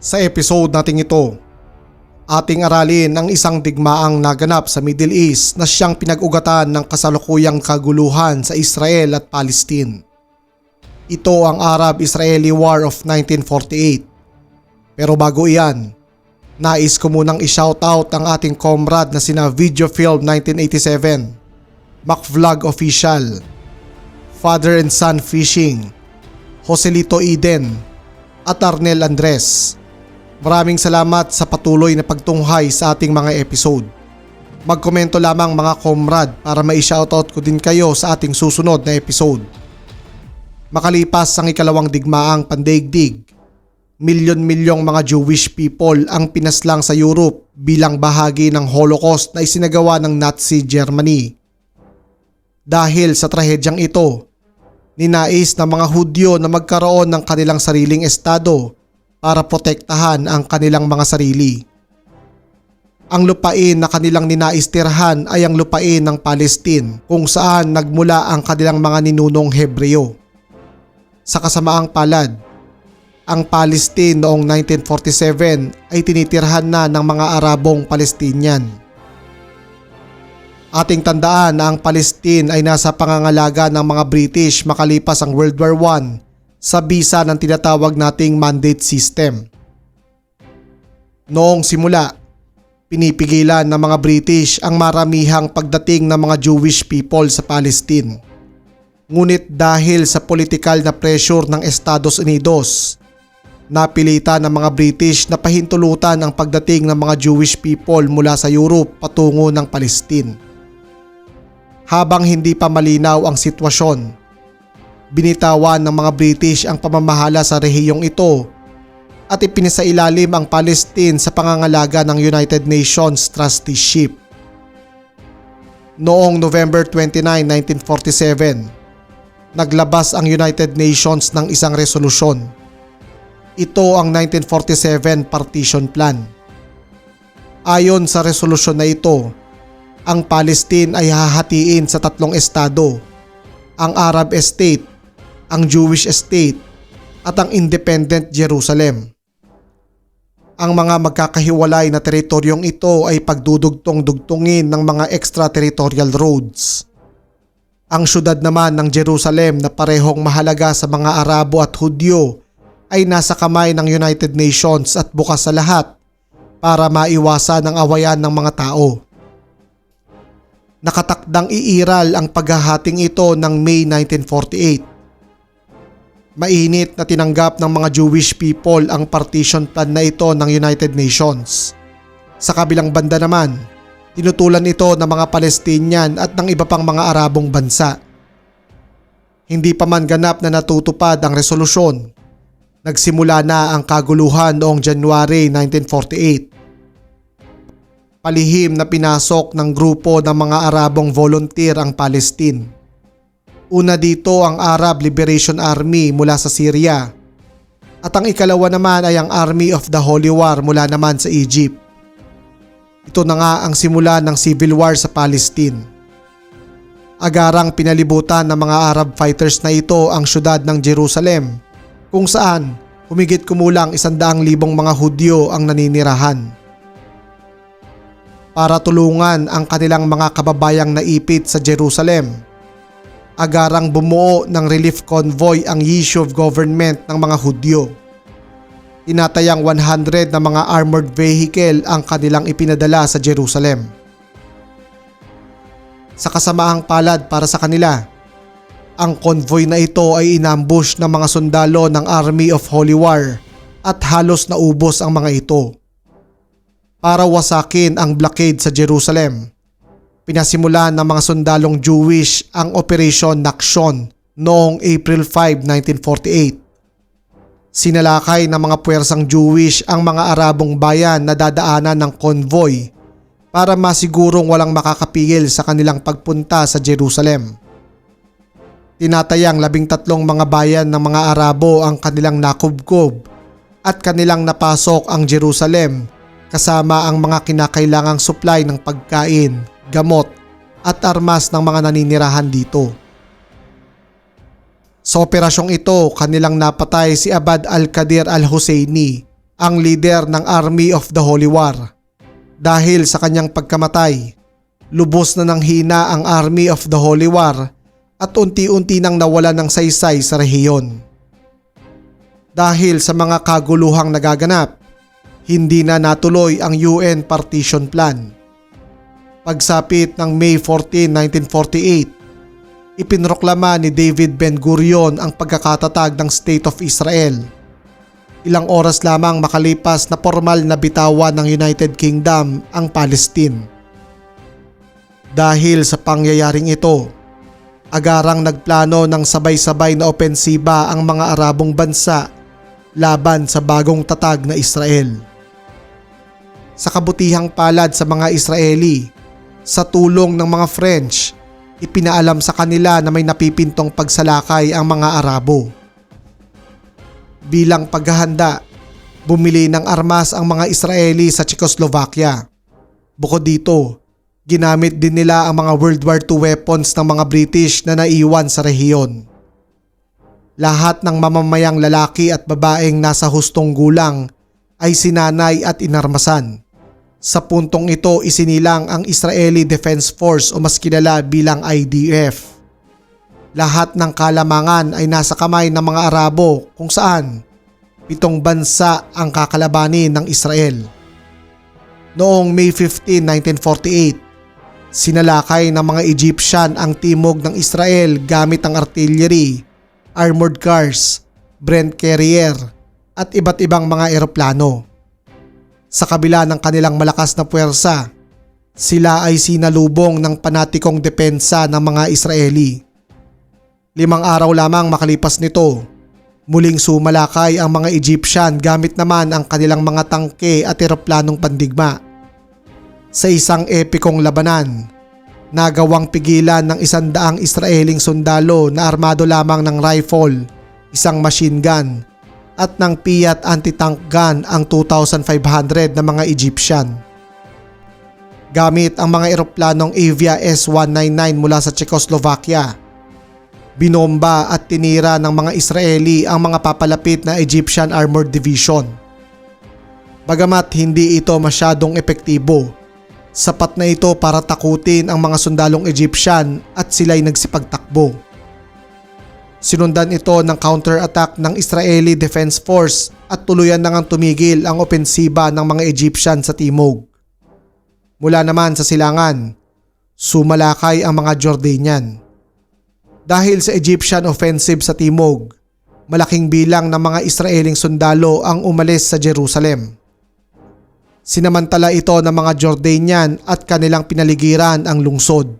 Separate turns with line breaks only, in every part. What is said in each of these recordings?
Sa episode nating ito, ating aralin ang isang digmaang naganap sa Middle East na siyang pinag-ugatan ng kasalukuyang kaguluhan sa Israel at Palestine. Ito ang Arab-Israeli War of 1948. Pero bago iyan, nais ko munang i-shoutout ang ating comrade na sina Video Film 1987, MacVlog Official, Father and Son Fishing, Joselito Eden, at Arnel Andres. Maraming salamat sa patuloy na pagtunghay sa ating mga episode. Magkomento lamang mga comrade para mai-shoutout ko din kayo sa ating susunod na episode. Makalipas ang ikalawang digmaang pandaigdig, milyon-milyong mga Jewish people ang pinaslang sa Europe bilang bahagi ng Holocaust na isinagawa ng Nazi Germany. Dahil sa trahedyang ito, ninais ng mga Hudyo na magkaroon ng kanilang sariling estado para protektahan ang kanilang mga sarili. Ang lupain na kanilang ninaistirhan ay ang lupain ng Palestine kung saan nagmula ang kanilang mga ninunong Hebreo. Sa kasamaang palad, ang Palestine noong 1947 ay tinitirhan na ng mga Arabong Palestinian. Ating tandaan na ang Palestine ay nasa pangangalaga ng mga British makalipas ang World War I sa bisa ng tinatawag nating mandate system. Noong simula, pinipigilan ng mga British ang maramihang pagdating ng mga Jewish people sa Palestine. Ngunit dahil sa political na pressure ng Estados Unidos, napilitan ng mga British na pahintulutan ang pagdating ng mga Jewish people mula sa Europe patungo ng Palestine. Habang hindi pa malinaw ang sitwasyon, binitawan ng mga British ang pamamahala sa rehiyong ito at ipinasailalim ang Palestine sa pangangalaga ng United Nations trusteeship. Noong November 29, 1947, naglabas ang United Nations ng isang resolusyon. Ito ang 1947 Partition Plan. Ayon sa resolusyon na ito, ang Palestine ay hahatiin sa tatlong estado, ang Arab State, ang Jewish State at ang Independent Jerusalem. Ang mga magkakahiwalay na teritoryong ito ay pagdudugtong-dugtungin ng mga extraterritorial roads. Ang syudad naman ng Jerusalem na parehong mahalaga sa mga Arabo at Hudyo ay nasa kamay ng United Nations at bukas sa lahat para maiwasan ang awayan ng mga tao nakatakdang iiral ang paghahating ito ng May 1948. Mainit na tinanggap ng mga Jewish people ang partition plan na ito ng United Nations. Sa kabilang banda naman, tinutulan ito ng mga Palestinian at ng iba pang mga Arabong bansa. Hindi pa man ganap na natutupad ang resolusyon. Nagsimula na ang kaguluhan noong January 1948 palihim na pinasok ng grupo ng mga Arabong volunteer ang Palestine. Una dito ang Arab Liberation Army mula sa Syria at ang ikalawa naman ay ang Army of the Holy War mula naman sa Egypt. Ito na nga ang simula ng civil war sa Palestine. Agarang pinalibutan ng mga Arab fighters na ito ang syudad ng Jerusalem kung saan humigit kumulang isandaang libong mga Hudyo ang naninirahan para tulungan ang kanilang mga kababayang naipit sa Jerusalem. Agarang bumuo ng relief convoy ang Yishuv government ng mga Hudyo. Tinatayang 100 na mga armored vehicle ang kanilang ipinadala sa Jerusalem. Sa kasamaang palad para sa kanila, ang convoy na ito ay inambush ng mga sundalo ng Army of Holy War at halos naubos ang mga ito para wasakin ang blockade sa Jerusalem. Pinasimulan ng mga sundalong Jewish ang Operation Nakshon noong April 5, 1948. Sinalakay ng mga puwersang Jewish ang mga Arabong bayan na dadaanan ng convoy para masigurong walang makakapigil sa kanilang pagpunta sa Jerusalem. Tinatayang labing tatlong mga bayan ng mga Arabo ang kanilang nakubkob at kanilang napasok ang Jerusalem kasama ang mga kinakailangang supply ng pagkain, gamot at armas ng mga naninirahan dito. Sa operasyong ito, kanilang napatay si Abad al-Qadir al-Husseini ang leader ng Army of the Holy War. Dahil sa kanyang pagkamatay, lubos na nang hina ang Army of the Holy War at unti-unti nang nawala ng saysay sa rehiyon. Dahil sa mga kaguluhang nagaganap, hindi na natuloy ang UN Partition Plan. Pagsapit ng May 14, 1948, ipinroklama ni David Ben-Gurion ang pagkakatatag ng State of Israel. Ilang oras lamang makalipas na formal na bitawan ng United Kingdom ang Palestine. Dahil sa pangyayaring ito, agarang nagplano ng sabay-sabay na opensiba ang mga Arabong bansa laban sa bagong tatag na Israel. Sa kabutihang palad sa mga Israeli, sa tulong ng mga French, ipinaalam sa kanila na may napipintong pagsalakay ang mga Arabo. Bilang paghahanda, bumili ng armas ang mga Israeli sa Czechoslovakia. Bukod dito, ginamit din nila ang mga World War II weapons ng mga British na naiwan sa rehiyon. Lahat ng mamamayang lalaki at babaeng nasa hustong gulang ay sinanay at inarmasan. Sa puntong ito isinilang ang Israeli Defense Force o mas kilala bilang IDF. Lahat ng kalamangan ay nasa kamay ng mga Arabo kung saan pitong bansa ang kakalabanin ng Israel. Noong May 15, 1948, sinalakay ng mga Egyptian ang timog ng Israel gamit ang artillery, armored cars, Brent carrier at iba't ibang mga eroplano. Sa kabila ng kanilang malakas na puwersa, sila ay sinalubong ng panatikong depensa ng mga Israeli. Limang araw lamang makalipas nito, muling sumalakay ang mga Egyptian gamit naman ang kanilang mga tangke at eroplanong pandigma. Sa isang epikong labanan, nagawang pigilan ng isandaang Israeling sundalo na armado lamang ng rifle, isang machine gun at ng Fiat anti-tank gun ang 2,500 na mga Egyptian. Gamit ang mga eroplanong Avia S-199 mula sa Czechoslovakia, binomba at tinira ng mga Israeli ang mga papalapit na Egyptian Armored Division. Bagamat hindi ito masyadong epektibo, sapat na ito para takutin ang mga sundalong Egyptian at sila'y nagsipagtakbo. Sinundan ito ng counter-attack ng Israeli Defense Force at tuluyan na ngang tumigil ang opensiba ng mga Egyptian sa timog. Mula naman sa silangan, sumalakay ang mga Jordanian. Dahil sa Egyptian offensive sa timog, malaking bilang ng mga Israeling sundalo ang umalis sa Jerusalem. Sinamantala ito ng mga Jordanian at kanilang pinaligiran ang lungsod.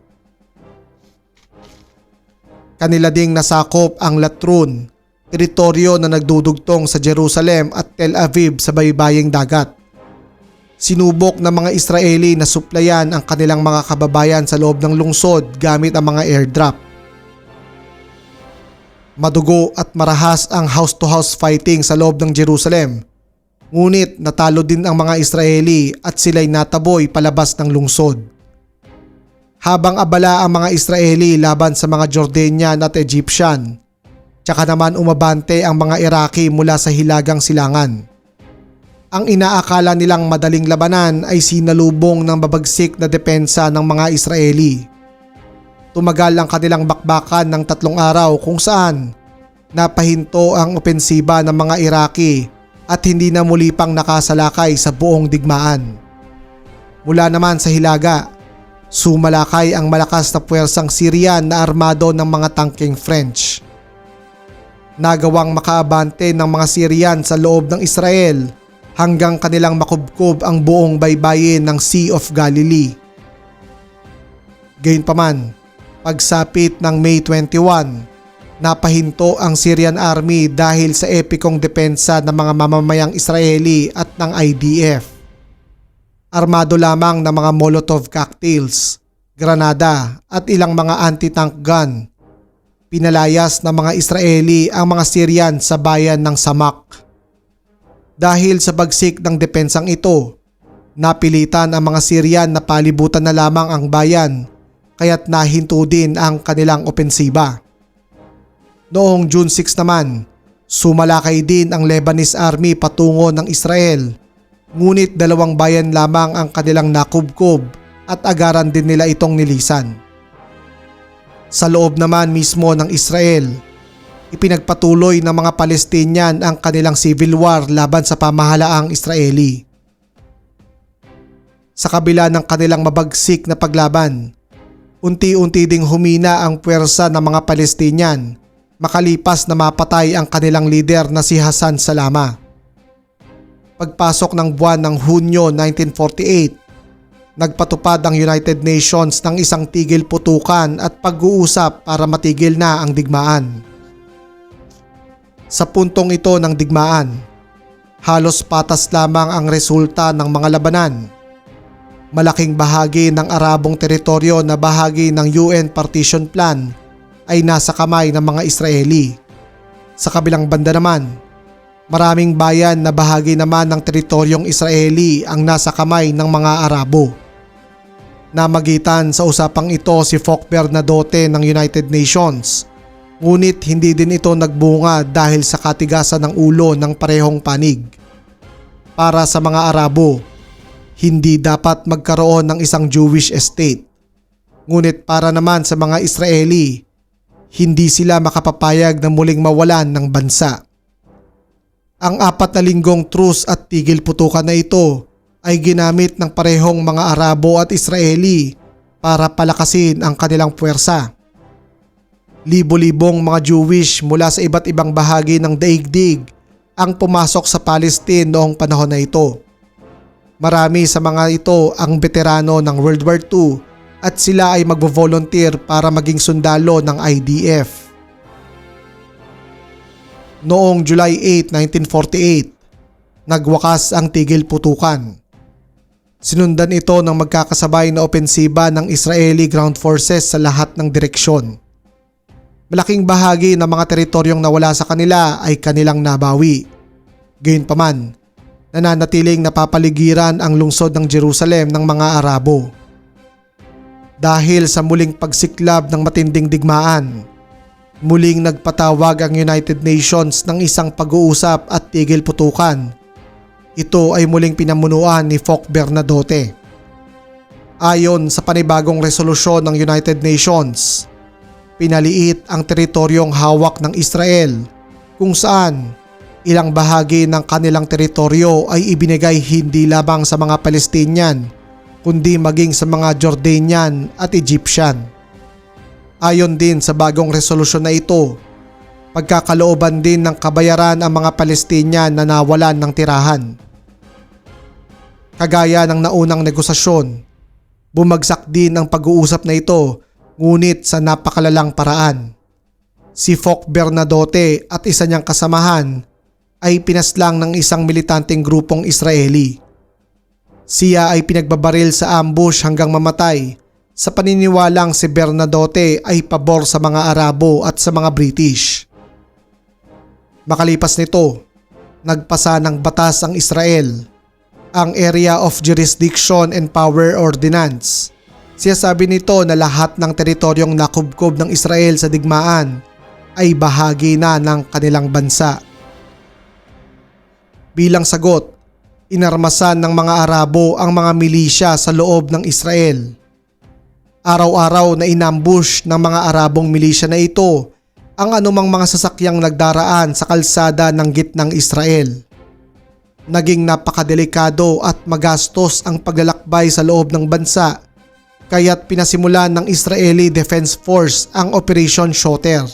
Kanila ding nasakop ang Latrun, teritoryo na nagdudugtong sa Jerusalem at Tel Aviv sa baybaying dagat. Sinubok ng mga Israeli na suplayan ang kanilang mga kababayan sa loob ng lungsod gamit ang mga airdrop. Madugo at marahas ang house-to-house fighting sa loob ng Jerusalem. Ngunit natalo din ang mga Israeli at sila'y nataboy palabas ng lungsod habang abala ang mga Israeli laban sa mga Jordanian at Egyptian. Tsaka naman umabante ang mga Iraqi mula sa hilagang silangan. Ang inaakala nilang madaling labanan ay sinalubong ng babagsik na depensa ng mga Israeli. Tumagal ang kanilang bakbakan ng tatlong araw kung saan napahinto ang opensiba ng mga Iraqi at hindi na muli pang nakasalakay sa buong digmaan. Mula naman sa hilaga, Sumalakay ang malakas na puwersang Syrian na armado ng mga tangking French. Nagawang makaabante ng mga Syrian sa loob ng Israel hanggang kanilang makubkob ang buong baybayin ng Sea of Galilee. Gayunpaman, pagsapit ng May 21, napahinto ang Syrian army dahil sa epikong depensa ng mga mamamayang Israeli at ng IDF armado lamang ng mga Molotov cocktails, granada at ilang mga anti-tank gun. Pinalayas ng mga Israeli ang mga Syrian sa bayan ng Samak. Dahil sa bagsik ng depensang ito, napilitan ang mga Syrian na palibutan na lamang ang bayan kaya't nahinto din ang kanilang opensiba. Noong June 6 naman, Sumalakay din ang Lebanese army patungo ng Israel. Ngunit dalawang bayan lamang ang kanilang nakubkob at agaran din nila itong nilisan. Sa loob naman mismo ng Israel, ipinagpatuloy ng mga Palestinian ang kanilang civil war laban sa pamahalaang Israeli. Sa kabila ng kanilang mabagsik na paglaban, unti-unti ding humina ang puwersa ng mga Palestinian makalipas na mapatay ang kanilang leader na si Hassan Salama. Pagpasok ng buwan ng Hunyo 1948, nagpatupad ang United Nations ng isang tigil putukan at pag-uusap para matigil na ang digmaan. Sa puntong ito ng digmaan, halos patas lamang ang resulta ng mga labanan. Malaking bahagi ng Arabong teritoryo na bahagi ng UN Partition Plan ay nasa kamay ng mga Israeli. Sa kabilang banda naman, maraming bayan na bahagi naman ng teritoryong Israeli ang nasa kamay ng mga Arabo. Namagitan sa usapang ito si Foch Bernadotte ng United Nations. Ngunit hindi din ito nagbunga dahil sa katigasan ng ulo ng parehong panig. Para sa mga Arabo, hindi dapat magkaroon ng isang Jewish state. Ngunit para naman sa mga Israeli, hindi sila makapapayag na muling mawalan ng bansa. Ang apat na linggong truce at tigil putukan na ito ay ginamit ng parehong mga Arabo at Israeli para palakasin ang kanilang puwersa. Libo-libong mga Jewish mula sa iba't ibang bahagi ng daigdig ang pumasok sa Palestine noong panahon na ito. Marami sa mga ito ang veterano ng World War II at sila ay magvo-volunteer para maging sundalo ng IDF. Noong July 8, 1948, nagwakas ang tigil putukan. Sinundan ito ng magkakasabay na opensiba ng Israeli ground forces sa lahat ng direksyon. Malaking bahagi ng mga teritoryong nawala sa kanila ay kanilang nabawi. Gayunpaman, nananatiling napapaligiran ang lungsod ng Jerusalem ng mga Arabo dahil sa muling pagsiklab ng matinding digmaan. Muling nagpatawag ang United Nations ng isang pag-uusap at tigil putukan. Ito ay muling pinamunuan ni Foch Bernadotte. Ayon sa panibagong resolusyon ng United Nations, pinaliit ang teritoryong hawak ng Israel kung saan ilang bahagi ng kanilang teritoryo ay ibinigay hindi lamang sa mga Palestinian kundi maging sa mga Jordanian at Egyptian. Ayon din sa bagong resolusyon na ito, pagkakalooban din ng kabayaran ang mga Palestinian na nawalan ng tirahan. Kagaya ng naunang negosasyon, bumagsak din ang pag-uusap na ito ngunit sa napakalalang paraan. Si Foch Bernadotte at isa niyang kasamahan ay pinaslang ng isang militanteng grupong Israeli. Siya ay pinagbabaril sa ambush hanggang mamatay sa paniniwalang si Bernadotte ay pabor sa mga Arabo at sa mga British. Makalipas nito, nagpasa ng batas ang Israel, ang Area of Jurisdiction and Power Ordinance. Siya sabi nito na lahat ng teritoryong nakubkob ng Israel sa digmaan ay bahagi na ng kanilang bansa. Bilang sagot, inarmasan ng mga Arabo ang mga milisya sa loob ng Israel. Araw-araw na inambush ng mga Arabong milisya na ito ang anumang mga sasakyang nagdaraan sa kalsada ng gitnang Israel. Naging napakadelikado at magastos ang paglalakbay sa loob ng bansa kaya't pinasimulan ng Israeli Defense Force ang Operation Shotter.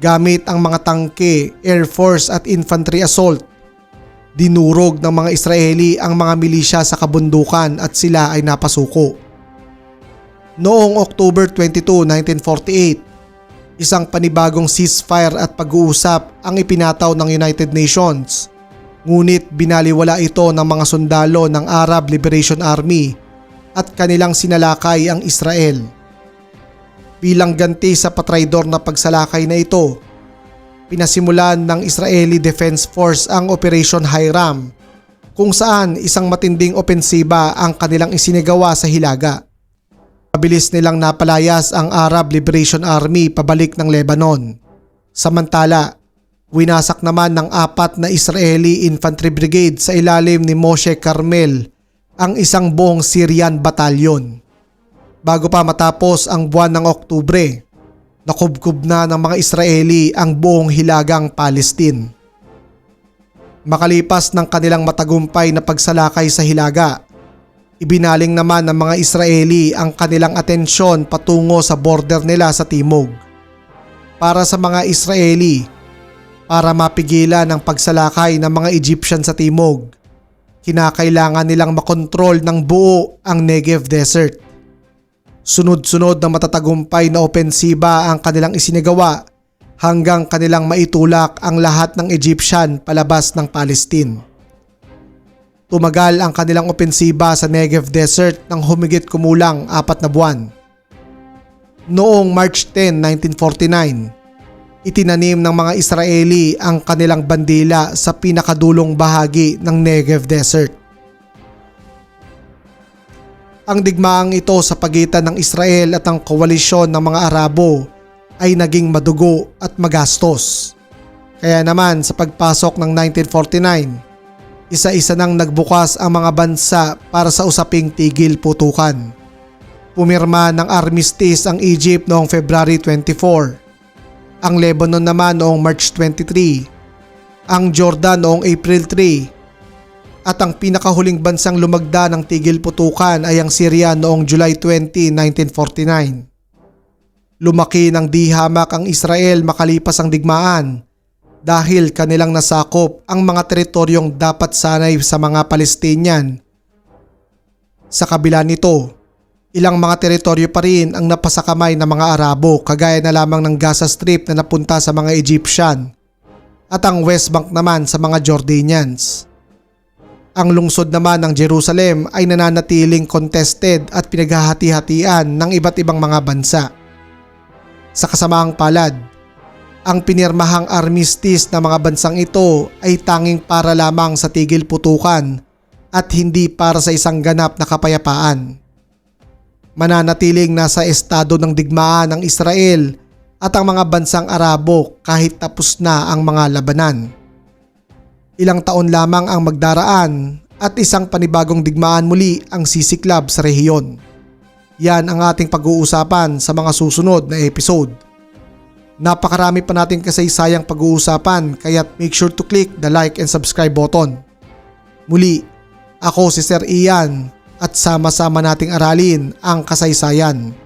Gamit ang mga tangke, Air Force at Infantry Assault Dinurog ng mga Israeli ang mga milisya sa kabundukan at sila ay napasuko. Noong October 22, 1948, isang panibagong ceasefire at pag-uusap ang ipinataw ng United Nations. Ngunit binaliwala ito ng mga sundalo ng Arab Liberation Army at kanilang sinalakay ang Israel. Bilang ganti sa patraydor na pagsalakay na ito, pinasimulan ng Israeli Defense Force ang Operation Hiram kung saan isang matinding opensiba ang kanilang isinigawa sa Hilaga. Mabilis nilang napalayas ang Arab Liberation Army pabalik ng Lebanon. Samantala, Winasak naman ng apat na Israeli Infantry Brigade sa ilalim ni Moshe Carmel ang isang buong Syrian batalyon. Bago pa matapos ang buwan ng Oktubre, nakubkub na ng mga Israeli ang buong hilagang Palestine. Makalipas ng kanilang matagumpay na pagsalakay sa hilaga, ibinaling naman ng mga Israeli ang kanilang atensyon patungo sa border nila sa timog. Para sa mga Israeli, para mapigilan ang pagsalakay ng mga Egyptian sa timog, kinakailangan nilang makontrol ng buo ang Negev Desert. Sunod-sunod na matatagumpay na opensiba ang kanilang isinagawa hanggang kanilang maitulak ang lahat ng Egyptian palabas ng Palestine. Tumagal ang kanilang opensiba sa Negev Desert ng humigit kumulang apat na buwan. Noong March 10, 1949, itinanim ng mga Israeli ang kanilang bandila sa pinakadulong bahagi ng Negev Desert. Ang digmaang ito sa pagitan ng Israel at ang koalisyon ng mga Arabo ay naging madugo at magastos. Kaya naman sa pagpasok ng 1949, isa-isa nang nagbukas ang mga bansa para sa usaping tigil putukan. Pumirma ng armistice ang Egypt noong February 24, ang Lebanon naman noong March 23, ang Jordan noong April 3, at ang pinakahuling bansang lumagda ng tigil putukan ay ang Syria noong July 20, 1949. Lumaki ng di hamak ang Israel makalipas ang digmaan dahil kanilang nasakop ang mga teritoryong dapat sanay sa mga Palestinian. Sa kabila nito, ilang mga teritoryo pa rin ang napasakamay ng mga Arabo kagaya na lamang ng Gaza Strip na napunta sa mga Egyptian at ang West Bank naman sa mga Jordanians. Ang lungsod naman ng Jerusalem ay nananatiling contested at pinaghahati-hatian ng iba't ibang mga bansa. Sa kasamaang palad, ang pinirmahang armistice ng mga bansang ito ay tanging para lamang sa tigil putukan at hindi para sa isang ganap na kapayapaan. Mananatiling nasa estado ng digmaan ng Israel at ang mga bansang Arabo kahit tapos na ang mga labanan. Ilang taon lamang ang magdaraan at isang panibagong digmaan muli ang sisiklab sa rehiyon. Yan ang ating pag-uusapan sa mga susunod na episode. Napakarami pa natin kasaysayang pag-uusapan kaya make sure to click the like and subscribe button. Muli, ako si Sir Ian at sama-sama nating aralin ang kasaysayan.